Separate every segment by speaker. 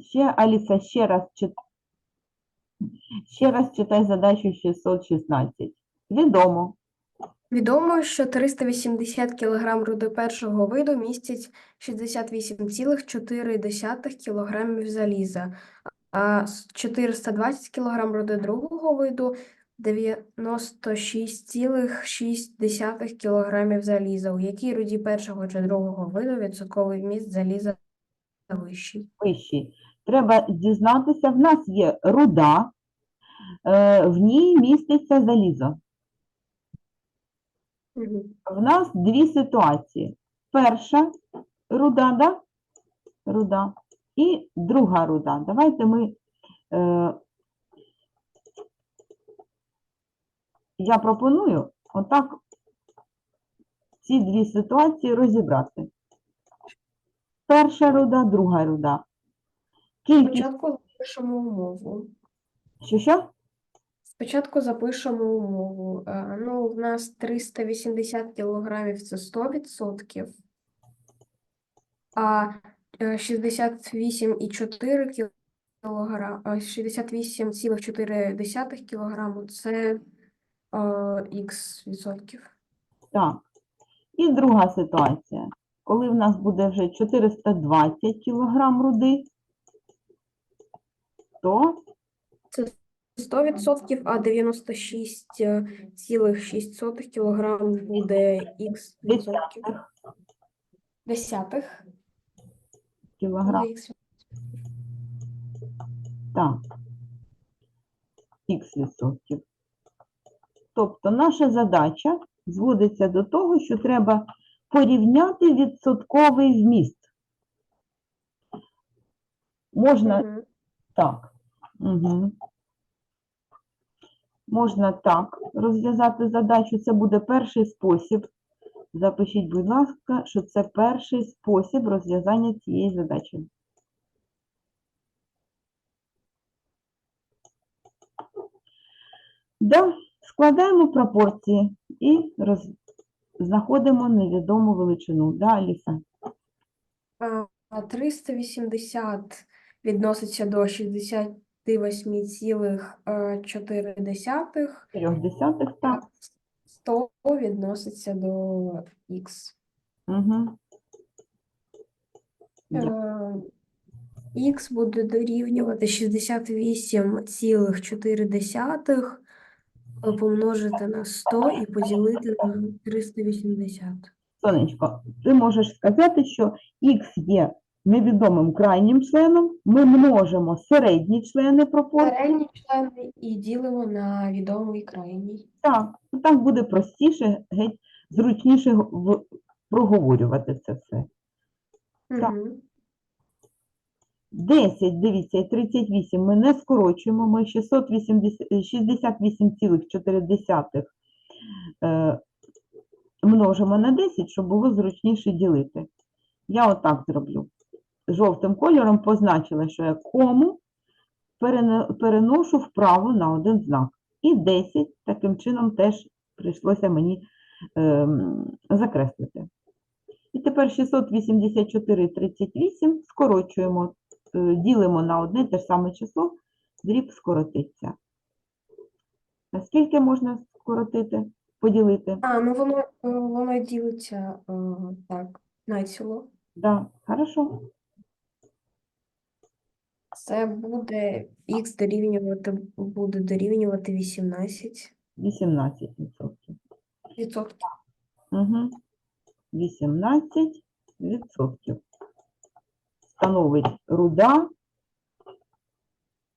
Speaker 1: Ще, Аліса, ще раз чит... ще раз читай задачу 616. Відомо.
Speaker 2: Відомо, що 380 кг руди першого виду містять 68,4 кг заліза, а с- 420 кг руди другого виду 96,6 кг заліза. У якій руді першого чи другого виду відсотковий вміст заліза вищий?
Speaker 1: Вищий. Треба дізнатися, в нас є руда, е, в ній міститься залізо. В нас дві ситуації. Перша руда, да? руда, і друга руда. Давайте ми. Е, я пропоную отак ці дві ситуації розібрати. Перша руда, друга руда. Кількість,
Speaker 2: Спочатку запишемо умову.
Speaker 1: що що?
Speaker 2: Спочатку запишемо умову. Е, Ну, в нас 380 кілограмів це 100%, а е, 68,4 кілограм, 68,4 кілограму це х відсотків.
Speaker 1: Так. І друга ситуація. Коли в нас буде вже 420 кг руди, то
Speaker 2: 100%, а 96,6 кілограм буде х відсотків.
Speaker 1: десятих
Speaker 2: Десятих.
Speaker 1: кілограм.
Speaker 2: х
Speaker 1: Так. Х відсотків. Тобто наша задача зводиться до того, що треба порівняти відсотковий вміст. Можна
Speaker 2: Мгм.
Speaker 1: Так. Угу. Можна так розв'язати задачу. Це буде перший спосіб. Запишіть, будь ласка, що це перший спосіб розв'язання цієї задачі. Да, складаємо пропорції і роз... знаходимо невідому величину. Да, Аліса?
Speaker 2: А, а 380 відноситься до 68,4,
Speaker 1: Трьох десятих, так.
Speaker 2: 100 відноситься до х.
Speaker 1: Угу.
Speaker 2: Х буде дорівнювати 68,4 помножити на 100 і поділити на 380.
Speaker 1: Сонечко, ти можеш сказати, що х є невідомим крайнім членом, ми множимо середні члени пропорції.
Speaker 2: Передні члени і ділимо на відомий крайній.
Speaker 1: Так, так буде простіше, геть зручніше в- проговорювати це все. Так.
Speaker 2: Мгм.
Speaker 1: 10, дивіться, і 38 ми не скорочуємо, ми 680 е, 68,4 е, множимо на 10, щоб було зручніше ділити. Я отак зроблю. Жовтим кольором позначила, що я кому переношу вправо на один знак. І 10 таким чином теж прийшлося мені ем, закреслити. І тепер 684,38 скорочуємо, е, ділимо на одне те ж саме число, дріб скоротиться. Наскільки можна скоротити, поділити?
Speaker 2: А, ну воно, е, воно ділиться е, так, націло.
Speaker 1: Да, хорошо.
Speaker 2: Це буде х дорівнювати, буде дорівнювати 18
Speaker 1: 18%.
Speaker 2: відсотків.
Speaker 1: Угу. 18 відсотків. Становить руда.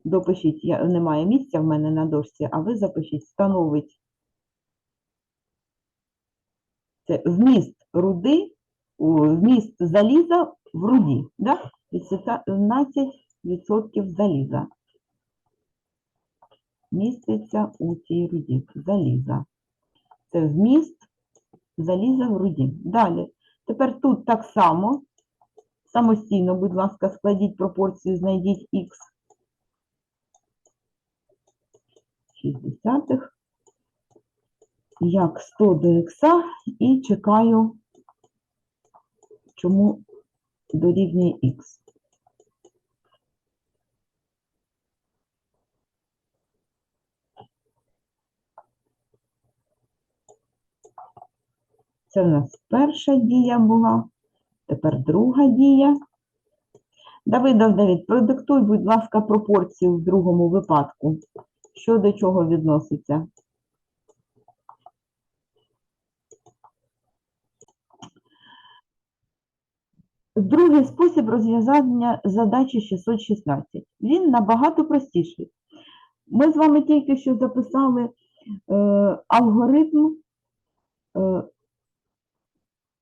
Speaker 1: Допишіть, я, немає місця в мене на дошці, а ви запишіть, становить це вміст руди, вміст заліза в руді, да? 18% заліза. Міститься у цій руді заліза. Це вміст заліза в руді. Далі. Тепер тут так само. Самостійно, будь ласка, складіть пропорцію, знайдіть х 60, як 100 до х, і чекаю, чому дорівнює х. Це в нас перша дія була, тепер друга дія. Давидов Давид, продиктуй, будь ласка, пропорцію в другому випадку. Що до чого відноситься? Другий спосіб розв'язання задачі 616. Він набагато простіший. Ми з вами тільки що записали е, алгоритм е,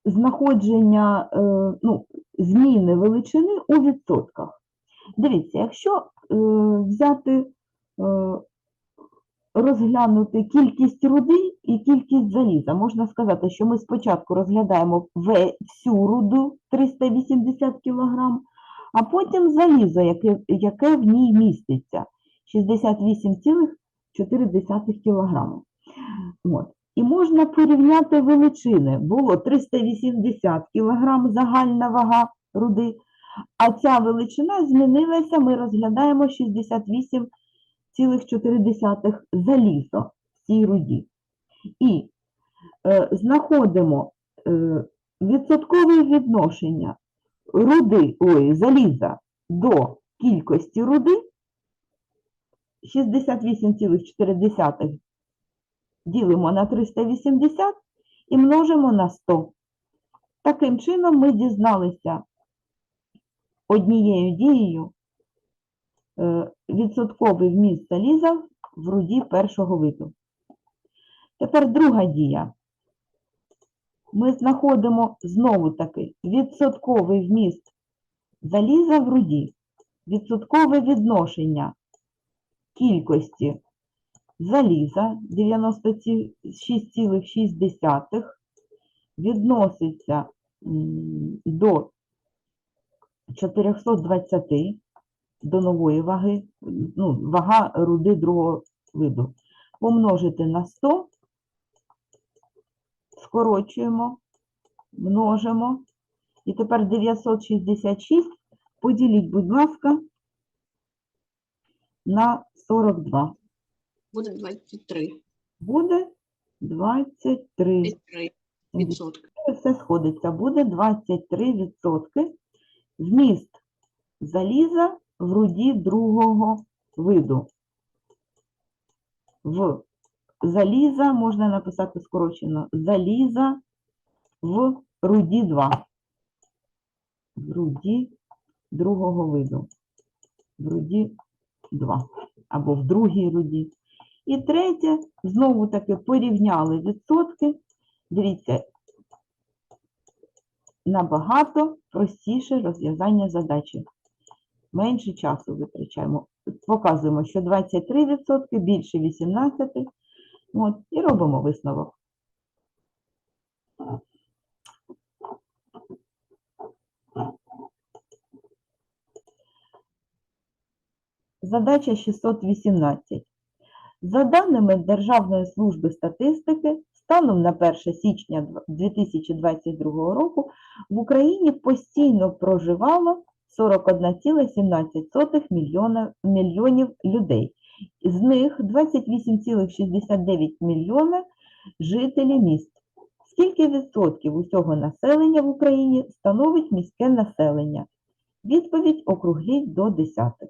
Speaker 1: знаходження е, ну, зміни величини у відсотках. Дивіться, якщо е, взяти, е, розглянути кількість руди і кількість заліза, можна сказати, що ми спочатку розглядаємо всю руду 380 кг, а потім залізо, яке, яке в ній міститься 68,4 кг. От. І можна порівняти величини. Було 380 кг загальна вага руди, а ця величина змінилася, ми розглядаємо 68,4 залізо в цій руді. І е, знаходимо е, відсоткове відношення руди, ой, заліза до кількості руди 68,4 ділимо на 380 і множимо на 100. Таким чином ми дізналися однією дією е, відсотковий вміст заліза в руді першого виду. Тепер друга дія. Ми знаходимо знову таки відсотковий вміст заліза в руді, відсоткове відношення кількості заліза 96,6 відноситься до 420 до нової ваги, ну, вага руди другого виду. Помножити на 100, скорочуємо, множимо. І тепер 966 поділіть, будь ласка, на 42.
Speaker 3: Буде 23.
Speaker 1: Буде 23.
Speaker 3: 23 відсотки.
Speaker 1: Все сходиться. Буде 23% вміст заліза в руді другого виду. В заліза можна написати скорочено заліза в руді 2. В руді другого виду. В руді 2. Або в другій руді. І третє, знову таки порівняли відсотки. Дивіться, набагато простіше розв'язання задачі. Менше часу витрачаємо. Показуємо, що 23% більше 18. От, і робимо висновок. Задача 618. За даними Державної служби статистики, станом на 1 січня 2022 року в Україні постійно проживало 41,17 мільйона, мільйонів людей. З них 28,69 мільйона жителі міст. Скільки відсотків усього населення в Україні становить міське населення? Відповідь округліть до десятих.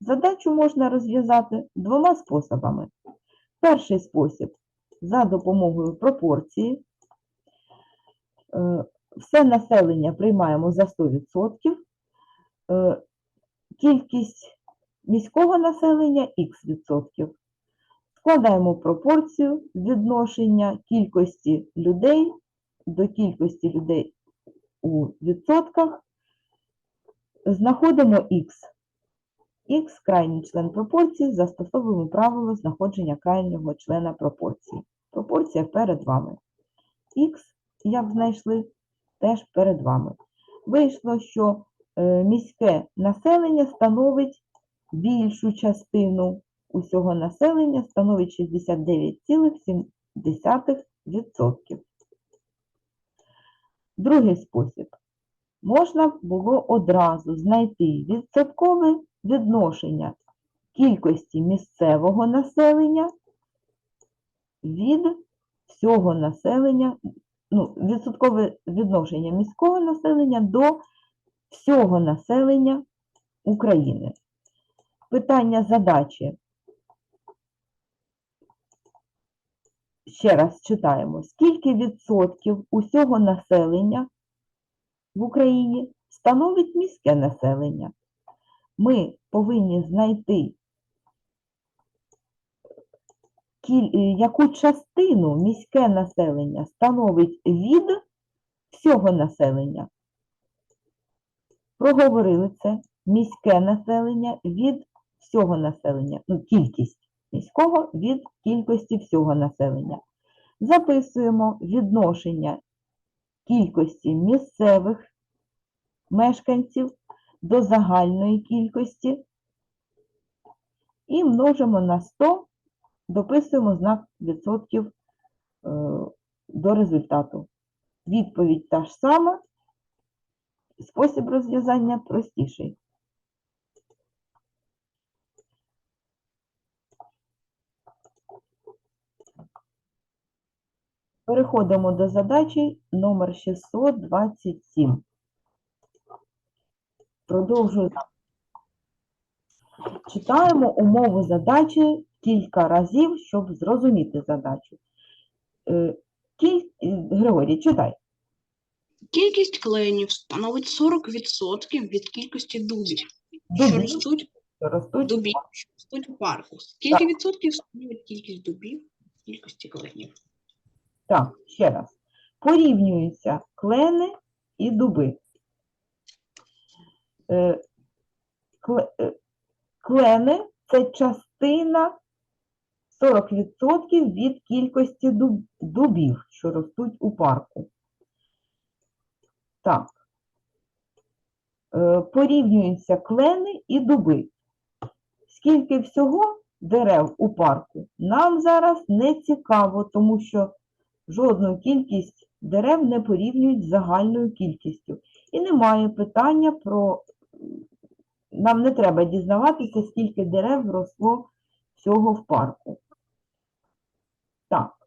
Speaker 1: Задачу можна розв'язати двома способами. Перший спосіб за допомогою пропорції. Е, Все населення приймаємо за 100%. Е, Кількість міського населення х відсотків. Складаємо пропорцію відношення кількості людей до кількості людей у відсотках. Знаходимо х. Х крайній член пропорції, застосовуємо правило знаходження крайнього члена пропорції. Пропорція перед вами. Х, як знайшли, теж перед вами. Вийшло, що е, міське населення становить більшу частину усього населення, становить 69,7%. Другий спосіб. Можна було одразу знайти відсоткове відношення кількості місцевого населення від всього населення ну, відсоткове відношення міського населення до всього населення України. Питання задачі. Ще раз читаємо. Скільки відсотків усього населення в Україні становить міське населення? Ми повинні знайти е, яку частину міське населення становить від всього населення. Проговорили це. Міське населення від всього населення. Ну, кількість міського від кількості всього населення. Записуємо відношення кількості місцевих мешканців до загальної кількості і множимо на 100 дописуємо знак відсотків е, до результату. Відповідь та ж сама, спосіб розв'язання простіший. Переходимо до задачі номер 627. Продовжую. Читаємо умову задачі кілька разів, щоб зрозуміти задачу. Е, Кіль... е, Григорій, читай.
Speaker 3: Кількість кленів становить 40% від кількості дубів, що ростуть,
Speaker 1: ростуть.
Speaker 3: дубів, що ростуть у парку. Скільки відсотків становить кількість дубів від кількості кленів?
Speaker 1: Так, ще раз. Порівнюються клени і дуби. Е, е, Клени це частина 40% від кількості дубів, що ростуть у парку. Так. Е, Порівнюються клени і дуби. Скільки всього дерев у парку, нам зараз не цікаво, тому що жодну кількість дерев не порівнюють з загальною кількістю. І немає питання про. Нам не треба дізнаватися, скільки дерев росло всього в парку. Так.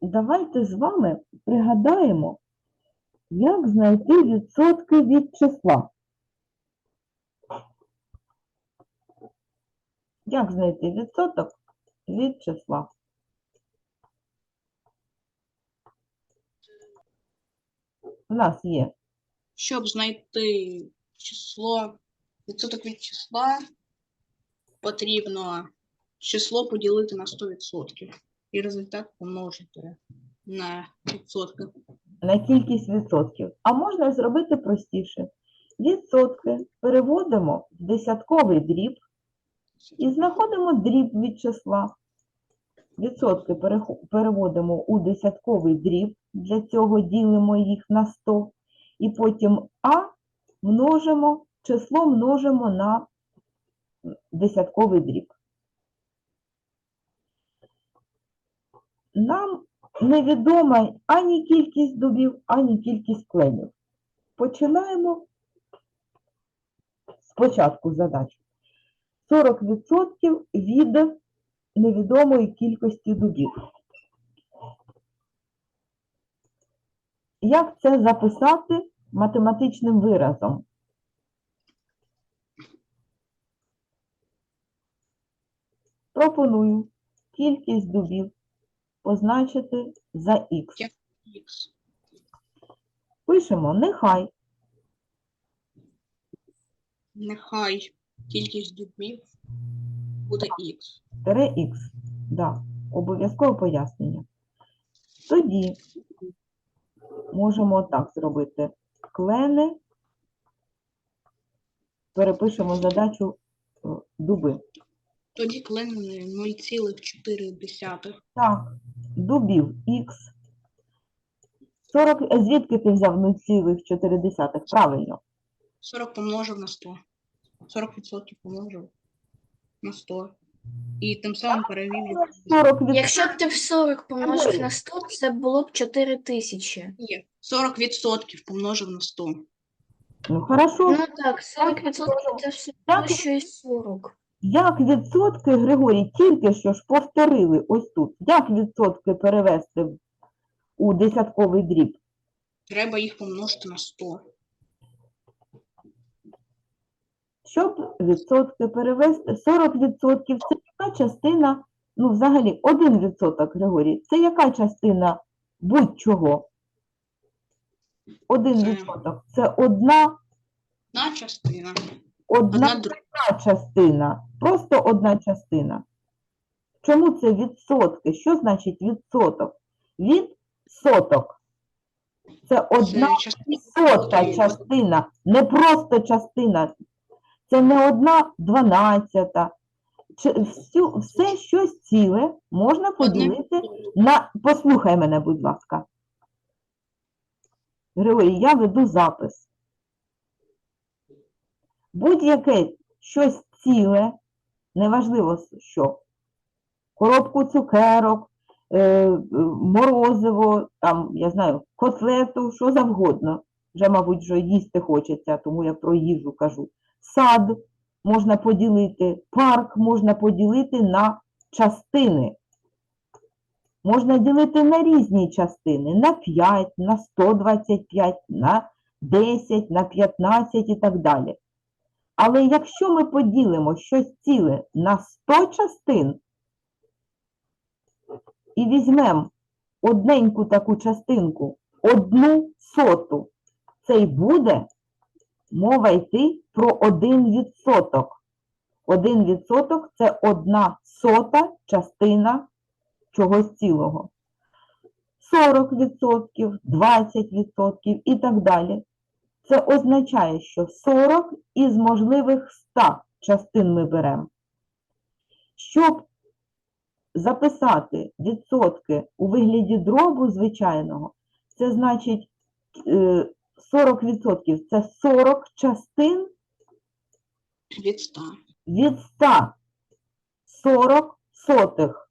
Speaker 1: Давайте з вами пригадаємо, як знайти відсотки від числа. Як знайти відсоток від числа? У нас є
Speaker 3: Щоб знайти число, відсоток від числа, потрібно число поділити на 100% і результат помножити на відсотки.
Speaker 1: на кількість відсотків. А можна зробити простіше. Відсотки переводимо в десятковий дріб і знаходимо дріб від числа. Відсотки переводимо у десятковий дріб, для цього ділимо їх на 100, і потім А множимо, число множимо на десятковий дріб. Нам невідома ані кількість дубів, ані кількість кленів. Починаємо спочатку задачу. 40% від невідомої кількості дубів. Як це записати математичним виразом? Пропоную кількість дубів позначити за х. Пишемо нехай
Speaker 3: Нехай кількість дубів буде х.
Speaker 1: тире х. Да, обов'язкове пояснення. Тоді можемо так зробити. Клени. Перепишемо задачу е, дуби.
Speaker 3: Тоді клени 0,4.
Speaker 1: Так, дубів х. 40, е, звідки ти взяв 0,4? Правильно.
Speaker 3: 40 помножив на 100. 40% помножив на 100. І тим самим перевів
Speaker 1: 40 від...
Speaker 4: Якщо б ти в 40 помножив на 100, це було б 4 тисячі.
Speaker 3: Ні, 40% помножив на 100.
Speaker 1: Ну, хорошо.
Speaker 4: Ну так, 40% це все одно, що і 40.
Speaker 1: Як відсотки, Григорій, тільки що ж повторили ось тут. Як відсотки перевести у десятковий дріб?
Speaker 3: Треба їх помножити на 100.
Speaker 1: Щоб відсотки перевести, 40% це яка частина, ну взагалі 1%, Григорій, це яка частина будь-чого? 1% це одна,
Speaker 3: Одна частина.
Speaker 1: одна
Speaker 3: Одна друга.
Speaker 1: частина, просто одна частина. Чому це відсотки? Що значить відсоток? Відсоток. Це одна
Speaker 3: частина.
Speaker 1: сота частина, не просто частина. Це не одна дванадцята. Всю, все щось ціле можна поділити на. Послухай мене, будь ласка. Григорій, я веду запис. Будь-яке щось ціле, неважливо що, коробку цукерок, е, е, морозиво, там, я знаю, котлету, що завгодно. Вже, мабуть, вже їсти хочеться, тому я про їжу кажу. Сад можна поділити, парк можна поділити на частини. Можна ділити на різні частини, на 5, на 125, на 10, на 15 і так далі. Але якщо ми поділимо щось ціле на 100 частин і візьмемо одненьку таку частинку, одну соту, це й буде мова йти про 1%. 1% – це одна сота частина чогось цілого. 40%, 20% і так далі. Це означає, що 40 із можливих 100 частин ми беремо. Щоб записати відсотки у вигляді дробу звичайного, це значить е, 40% це 40 частин
Speaker 3: Від 100.
Speaker 1: від 100. 40 сотих.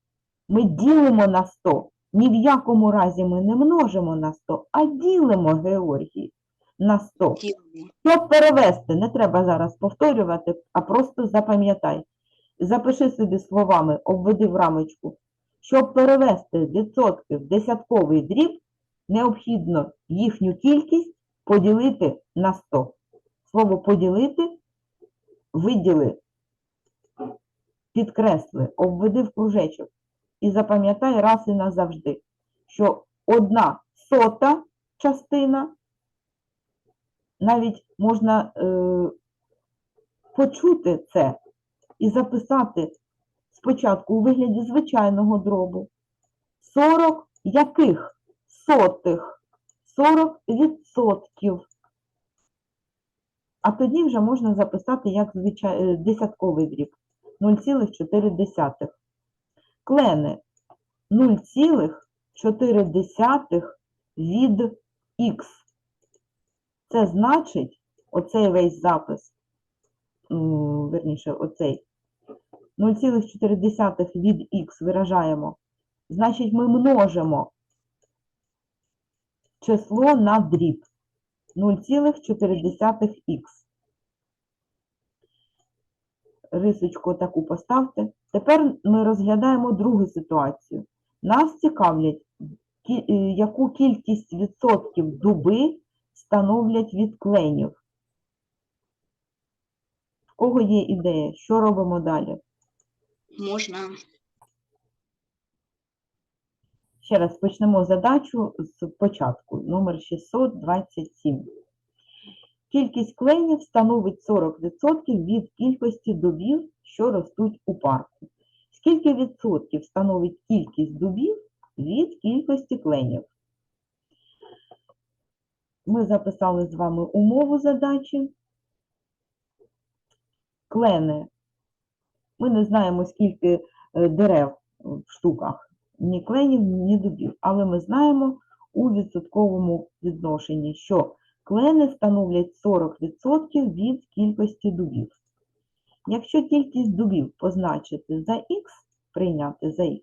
Speaker 1: Ми ділимо на 100. Ні в якому разі ми не множимо на 100, а ділимо, Георгій, на 100.
Speaker 3: Ділимо.
Speaker 1: Щоб перевести, не треба зараз повторювати, а просто запам'ятай. Запиши собі словами, обведи в рамочку. Щоб перевести відсотки в десятковий дріб, необхідно їхню кількість поділити на 100. Слово поділити виділи, підкресли, обведи в кружечок. І запам'ятай раз і назавжди, що одна сота частина навіть можна е, почути це і записати спочатку у вигляді звичайного дробу. 40 яких сотих? 40 відсотків. А тоді вже можна записати як звичай... е, десятковий дріб 0,4. Клени 0,4 від х. Це значить, оцей весь запис, верніше, оцей 0,4 від х виражаємо. Значить, ми множимо число на дріб 0,4х. Рисочку таку поставте. Тепер ми розглядаємо другу ситуацію. Нас цікавлять, е, яку кількість відсотків дуби становлять від кленів. В кого є ідея? Що робимо далі?
Speaker 3: Можна
Speaker 1: Ще раз почнемо задачу з початку, номер 627. Кількість кленів становить 40% від кількості дубів, що ростуть у парку. Скільки відсотків становить кількість дубів від кількості кленів? Ми записали з вами умову задачі. Клени. Ми не знаємо, скільки е, дерев в штуках ні кленів, ні дубів. Але ми знаємо у відсотковому відношенні, що клени становлять 40% від кількості дубів. Якщо кількість дубів позначити за х, прийняти за х,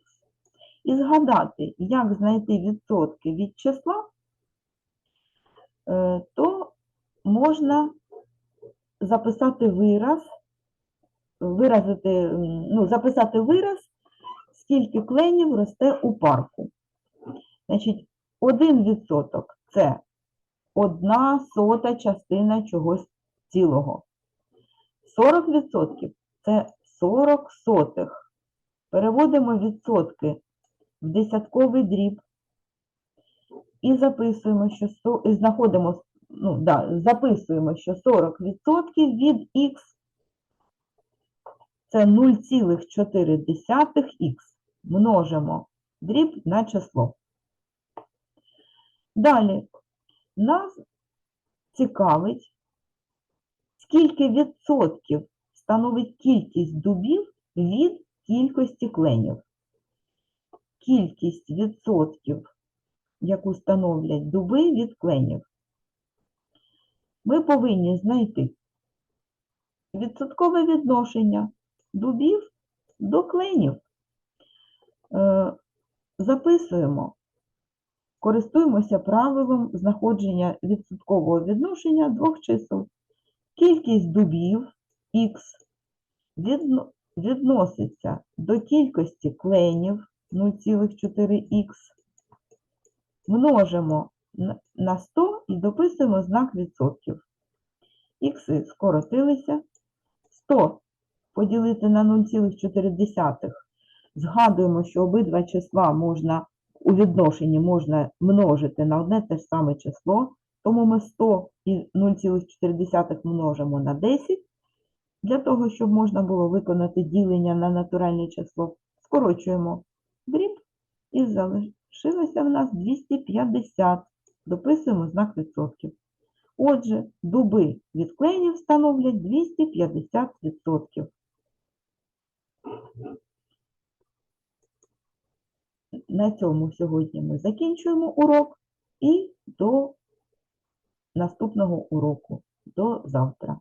Speaker 1: і згадати, як знайти відсотки від числа, е, то можна записати вираз, виразити, ну, записати вираз, скільки кленів росте у парку. Значить, 1% – це одна сота частина чогось цілого. 40% – це 40 сотих. Переводимо відсотки в десятковий дріб і записуємо, що со- і знаходимо, ну, да, записуємо, що 40% від х це 0,4х множимо дріб на число. Далі нас цікавить, скільки відсотків становить кількість дубів від кількості кленів. Кількість відсотків, яку становлять дуби від кленів. Ми повинні знайти відсоткове відношення дубів до кленів. Е, Записуємо, користуємося правилом знаходження відсоткового відношення двох чисел. Кількість дубів х відноситься до кількості кленів 0,4х. Множимо на- на 100 і дописуємо знак відсотків. Ікси скоротилися. 100 поділити на 0,4. Згадуємо, що обидва числа можна у відношенні можна множити на одне те ж саме число, тому ми 100 і 0,4 множимо на 10. Для того, щоб можна було виконати ділення на натуральне число, скорочуємо дріб і залишилося в нас 250. Дописуємо знак відсотків. Отже, дуби від кленів становлять 250%. На цьому сьогодні ми закінчуємо урок і до наступного уроку. До завтра.